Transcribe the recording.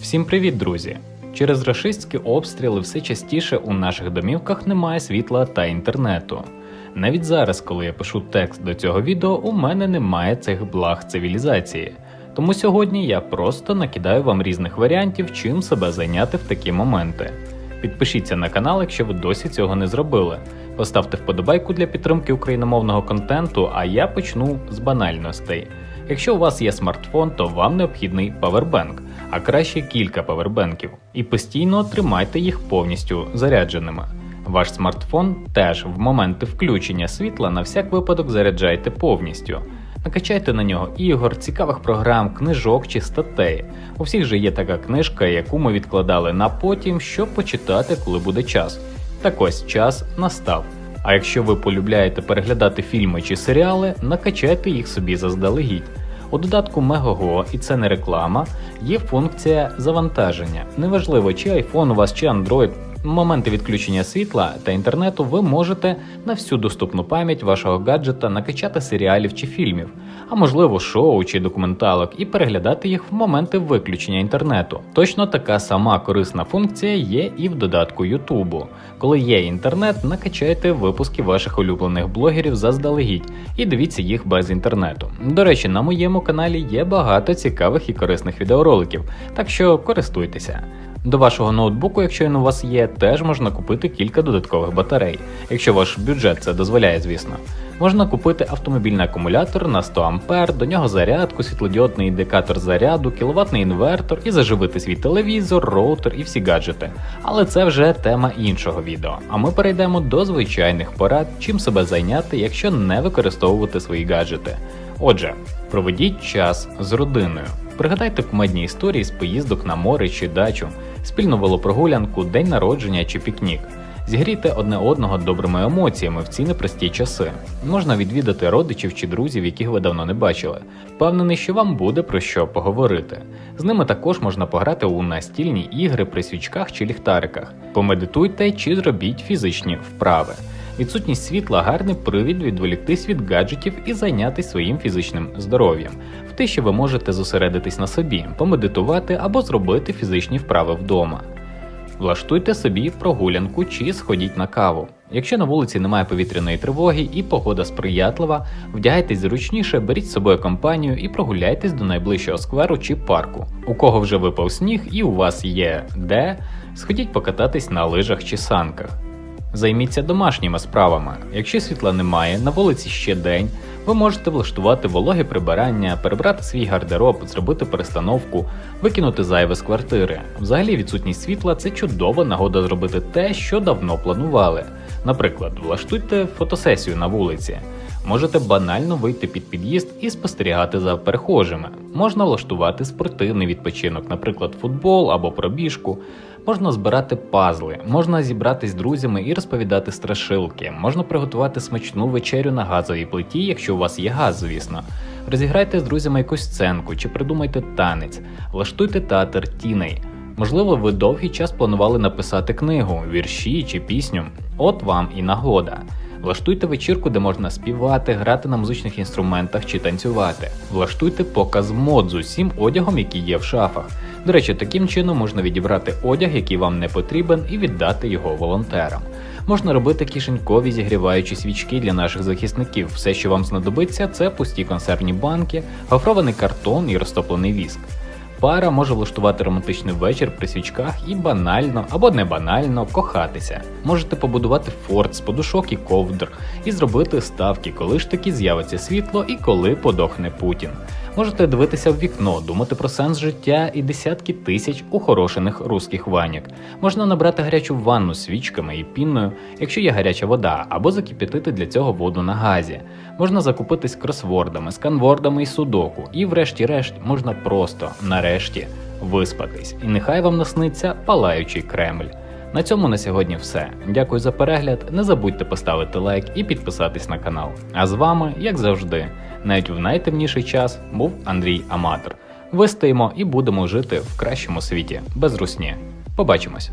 Всім привіт, друзі! Через рашистські обстріли все частіше у наших домівках немає світла та інтернету. Навіть зараз, коли я пишу текст до цього відео, у мене немає цих благ цивілізації. Тому сьогодні я просто накидаю вам різних варіантів, чим себе зайняти в такі моменти. Підпишіться на канал, якщо ви досі цього не зробили. Поставте вподобайку для підтримки україномовного контенту, а я почну з банальностей. Якщо у вас є смартфон, то вам необхідний павербенк, а краще кілька павербенків, і постійно тримайте їх повністю зарядженими. Ваш смартфон теж в моменти включення світла на всяк випадок заряджайте повністю. Накачайте на нього ігор, цікавих програм, книжок чи статей. У всіх же є така книжка, яку ми відкладали на потім, щоб почитати, коли буде час. Так ось час настав. А якщо ви полюбляєте переглядати фільми чи серіали, накачайте їх собі заздалегідь. У додатку Megogo, і це не реклама, є функція завантаження. Неважливо, чи iPhone у вас, чи Android. Моменти відключення світла та інтернету ви можете на всю доступну пам'ять вашого гаджета накачати серіалів чи фільмів, а можливо шоу чи документалок, і переглядати їх в моменти виключення інтернету. Точно така сама корисна функція є і в додатку Ютубу. Коли є інтернет, накачайте випуски ваших улюблених блогерів заздалегідь і дивіться їх без інтернету. До речі, на моєму каналі є багато цікавих і корисних відеороликів, так що користуйтеся. До вашого ноутбуку, якщо він у вас є, теж можна купити кілка додаткових батарей, якщо ваш бюджет це дозволяє, звісно. Можна купити автомобільний акумулятор на 100 А, до нього зарядку, світлодіодний індикатор заряду, кіловатний інвертор і заживити свій телевізор, роутер і всі гаджети. Але це вже тема іншого відео. А ми перейдемо до звичайних порад, чим себе зайняти, якщо не використовувати свої гаджети. Отже, проведіть час з родиною. Пригадайте кумедні історії з поїздок на море чи дачу, спільну велопрогулянку, день народження чи пікнік. Зігрійте одне одного добрими емоціями в ці непрості часи. Можна відвідати родичів чи друзів, яких ви давно не бачили. Впевнений, що вам буде про що поговорити. З ними також можна пограти у настільні ігри при свічках чи ліхтариках. Помедитуйте чи зробіть фізичні вправи. Відсутність світла гарний привід відволіктись від гаджетів і зайнятися своїм фізичним здоров'ям. В тиші ви можете зосередитись на собі, помедитувати або зробити фізичні вправи вдома. Влаштуйте собі прогулянку чи сходіть на каву. Якщо на вулиці немає повітряної тривоги і погода сприятлива, вдягайтесь зручніше, беріть з собою компанію і прогуляйтесь до найближчого скверу чи парку. У кого вже випав сніг і у вас є де, сходіть покататись на лижах чи санках. Займіться домашніми справами. Якщо світла немає, на вулиці ще день, ви можете влаштувати вологе прибирання, перебрати свій гардероб, зробити перестановку, викинути зайве з квартири. Взагалі, відсутність світла це чудова нагода зробити те, що давно планували. Наприклад, влаштуйте фотосесію на вулиці. Можете банально вийти під під'їзд і спостерігати за перехожими. Можна влаштувати спортивний відпочинок, наприклад, футбол або пробіжку. Можна збирати пазли, можна зібратись з друзями і розповідати страшилки, можна приготувати смачну вечерю на газовій плиті, якщо у вас є газ, звісно. Розіграйте з друзями якусь сценку чи придумайте танець, влаштуйте театр тіней. Можливо, ви довгий час планували написати книгу, вірші чи пісню. От вам і нагода. Влаштуйте вечірку, де можна співати, грати на музичних інструментах чи танцювати. Влаштуйте показ мод з усім одягом, який є в шафах. До речі, таким чином можна відібрати одяг, який вам не потрібен, і віддати його волонтерам. Можна робити кишенькові зігріваючі свічки для наших захисників. Все, що вам знадобиться, це пусті консервні банки, гофрований картон і розтоплений віск. Пара може влаштувати романтичний вечір при свічках і банально або не банально кохатися. Можете побудувати форт з подушок і ковдр і зробити ставки, коли ж таки з'явиться світло і коли подохне Путін. Можете дивитися в вікно, думати про сенс життя і десятки тисяч ухорошених руських ваньок. Можна набрати гарячу ванну свічками і пінною, якщо є гаряча вода, або закип'ятити для цього воду на газі. Можна закупитись кросвордами, сканвордами і судоку. І врешті-решт можна просто нарешті виспатись. І нехай вам насниться палаючий Кремль. На цьому на сьогодні все. Дякую за перегляд. Не забудьте поставити лайк і підписатись на канал. А з вами, як завжди, навіть в найтемніший час був Андрій Аматор. Вистоїмо і будемо жити в кращому світі без русні. Побачимось!